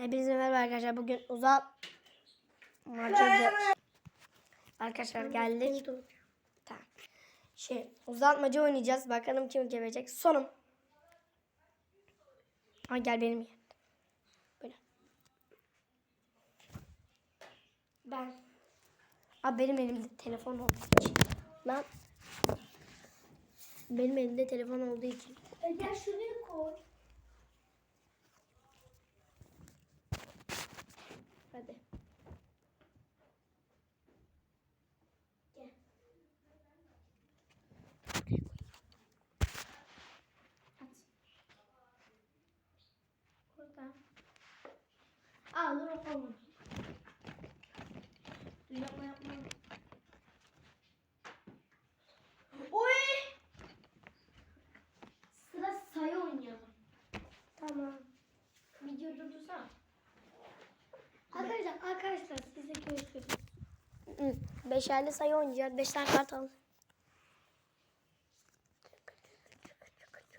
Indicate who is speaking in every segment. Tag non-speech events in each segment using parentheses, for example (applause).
Speaker 1: Hepinize merhaba arkadaşlar. Bugün uzak macacı. Arkadaşlar geldik. Tamam. Şey uzatmaca oynayacağız. Bakalım kim gelecek. Sonum. Ha gel benim yerim. Böyle. Ben. Abi benim elimde telefon olduğu için. Lan. Benim elimde telefon olduğu için.
Speaker 2: Gel şuraya koy. Aa dur yapma yapma. Oy! Sıra sayı oynayalım.
Speaker 1: Tamam.
Speaker 2: Video durdursana. Arkadaşlar arkadaşlar size görüşürüz.
Speaker 1: Beşerli sayı oynayacağız. Beş tane kart al.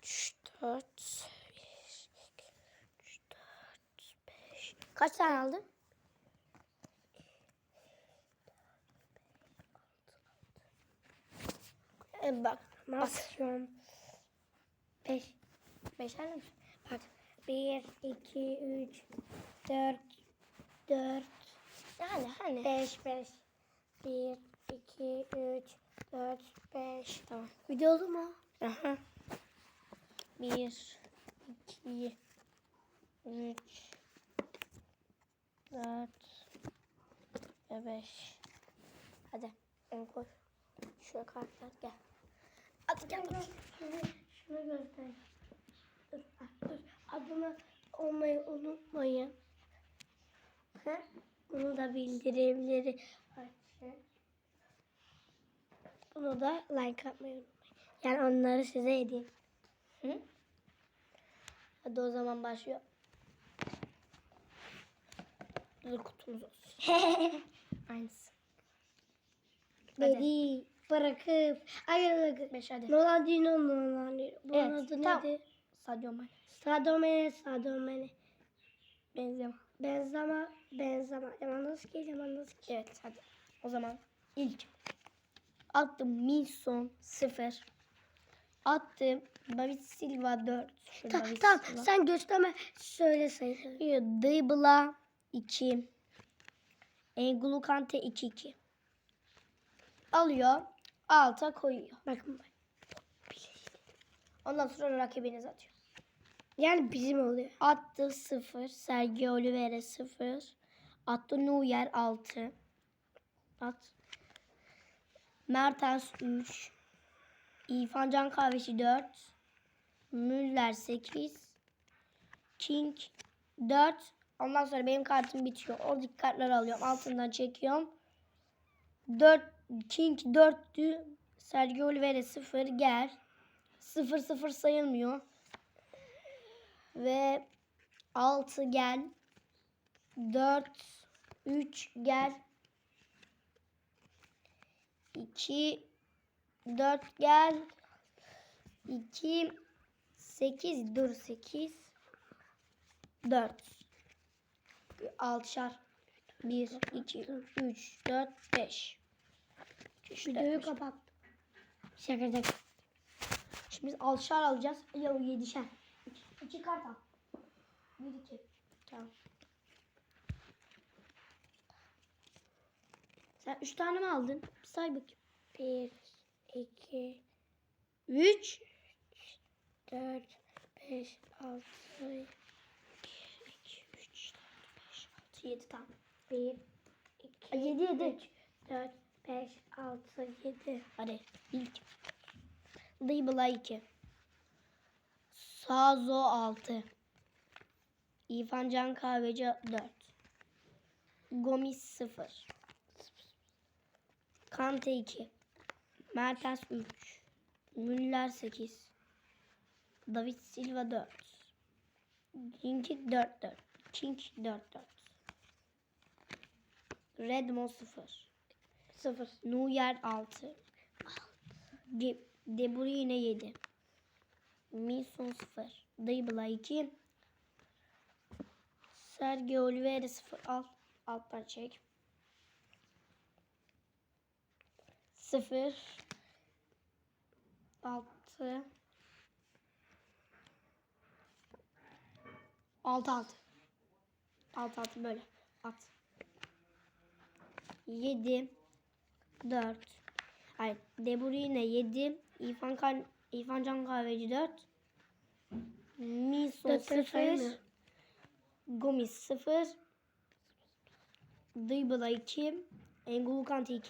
Speaker 1: Üç, dört, bir, iki, üç, dört, beş. Kaç tane aldın? E, bak, basıyorum. Beş. Beşerli mi? Bak. Bir, iki, üç, dört, dört. Yani hani. Beş, beş. Bir, iki, üç, dört, beş. Tamam.
Speaker 2: Video oldu mu?
Speaker 1: Aha. Bir, iki, üç, dört ve beş. Hadi onu koy. Şuraya kartlar gel. Hadi gel bakayım.
Speaker 2: Şunu, şunu göster. Dur, ah, dur. Abone olmayı unutmayın.
Speaker 1: He?
Speaker 2: Bunu da bildirimleri açın. Bunu da like atmayı unutmayın. Yani onları size edeyim.
Speaker 1: Hı? Hadi o zaman başlıyor. Dur kutumuz olsun. (laughs) Aynısı.
Speaker 2: Beni bırakıp ay bırakıp
Speaker 1: Beş hadi.
Speaker 2: Ronaldinho Ronaldinho. Bunun
Speaker 1: Evet,
Speaker 2: adı
Speaker 1: tamam.
Speaker 2: neydi?
Speaker 1: Sadio Mane.
Speaker 2: Sadio Mane, Sadio Mane.
Speaker 1: Benzema.
Speaker 2: Benzema, Benzema. Lewandowski, Lewandowski.
Speaker 1: Evet hadi. O zaman ilk. Attım Milson 0. Attım David Silva 4. Şurada
Speaker 2: Ta,
Speaker 1: David
Speaker 2: tamam
Speaker 1: Silva.
Speaker 2: sen gösterme söyle sayıları.
Speaker 1: Dybala 2. N'Golo Kante 2-2. Alıyor. Alta koyuyor.
Speaker 2: Bakın bak.
Speaker 1: Ondan sonra rakibiniz atıyor.
Speaker 2: Yani bizim oluyor.
Speaker 1: Attı 0. Sergio Oliveira 0. Attı Neuer 6. At. Mertens 3. İrfan Can Kahveci 4. Müller 8. King 4. Ondan sonra benim kartım bitiyor. Oradaki kartları alıyorum. Altından çekiyorum. 4 King 4'tü. Sergio Oliveira 0 gel. 0 0 sayılmıyor. Ve 6 gel. 4 3 gel. 2 4 gel. 2 8 dur 8 4 6'şar 1 2 3 4 5
Speaker 2: Videoyu kapat.
Speaker 1: Şaka şaka. Şimdi biz 6'şar alacağız. Ya 7'şer. 2 kart al. 1 2. Tamam. Sen 3 tane mi aldın? Bir say bakayım.
Speaker 2: 1, 2,
Speaker 1: 3
Speaker 2: 4, 5, 6,
Speaker 1: 7 tam.
Speaker 2: 1, 2,
Speaker 1: 7, 7.
Speaker 2: 3, 4, 5, 6, 7.
Speaker 1: Hadi ilk. Dibla 2. Sazo 6. İrfan Can Kahveci 4. Gomis 0. Kante 2. Mertens 3. Müller 8. David Silva 4. Çinkik 4-4. Çink 4-4. Redmo 0.
Speaker 2: 0.
Speaker 1: Nuyer 6. De, De Bruyne 7. Milson 0. Dybala 2. Sergio Oliveira 0. Al. Alttan çek. 0. 6. 6 6. 6 6 böyle. At. 7 4 Hayır, De Bruyne 7 İrfan kan İrfan Can Kahveci 4 Milson
Speaker 2: Dörtleri
Speaker 1: 0
Speaker 2: saymıyor.
Speaker 1: Gomis 0 Dybala 2 N'Golo Kante 2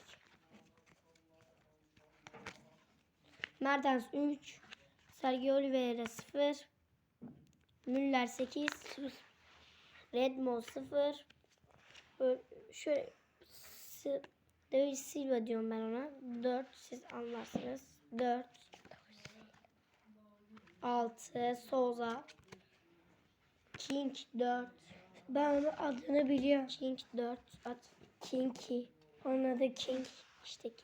Speaker 1: Mertens 3 Sergio Oliveira 0 Müller 8 Redmond 0 Böyle şöyle David Silva diyorum ben ona. 4 siz anlarsınız. 4 6 Souza. King 4
Speaker 2: Ben onun adını biliyorum.
Speaker 1: King 4 at Kinky.
Speaker 2: Onun adı King.
Speaker 1: işte King.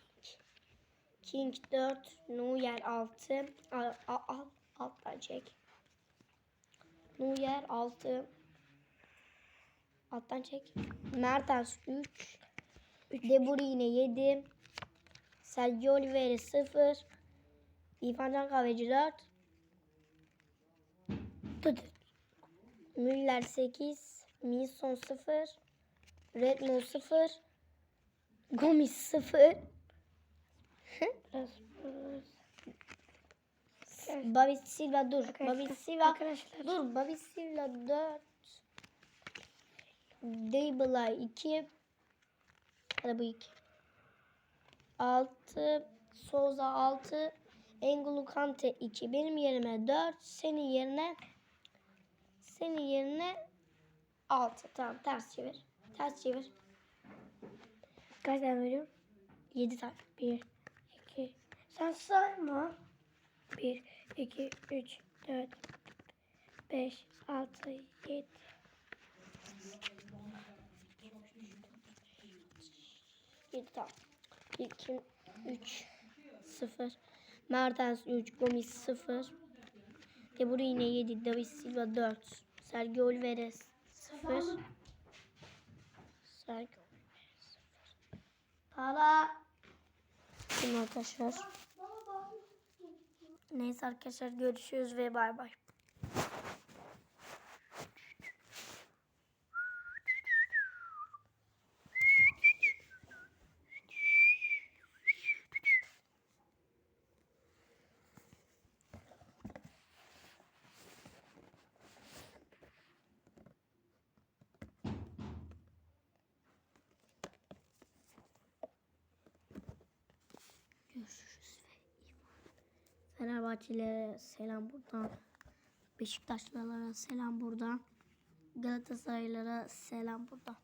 Speaker 1: King 4 Neuer 6 al, al, al alttan çek Neuer 6 alttan çek. Mertens 3 De Bruyne 7 Sergio Oliveira 0 İrfan Can Kahveci 4
Speaker 2: Tut.
Speaker 1: Müller 8 Milson 0 Redmond 0 Gomis 0
Speaker 2: Biraz, biraz.
Speaker 1: Babis Silva dur.
Speaker 2: Arkadaşlar-
Speaker 1: Babis Silva
Speaker 2: arkadaşlar.
Speaker 1: dur. Babis Silva 4 Dybala 2 Hadi bu 2 6 Souza 6 N'Golo Kante 2 benim yerime 4 senin yerine senin yerine 6 tamam ters çevir ters çevir
Speaker 2: Kaç tane veriyorum?
Speaker 1: 7 tane
Speaker 2: Bir, iki. Sen sayma. Bir, iki, üç, dört, beş, altı, yedi.
Speaker 1: 7 tamam 2 3 0 Mertens 3 Gomis 0 De Bruyne 7 David Silva 4 Sergio Oliveira 0 Sergio Oliveira 0 Para. Şimdi arkadaşlar. Neyse arkadaşlar görüşürüz ve bay bay Fenerbahçelilere selam buradan. Beşiktaşlılara selam buradan. Galatasaraylılara selam buradan.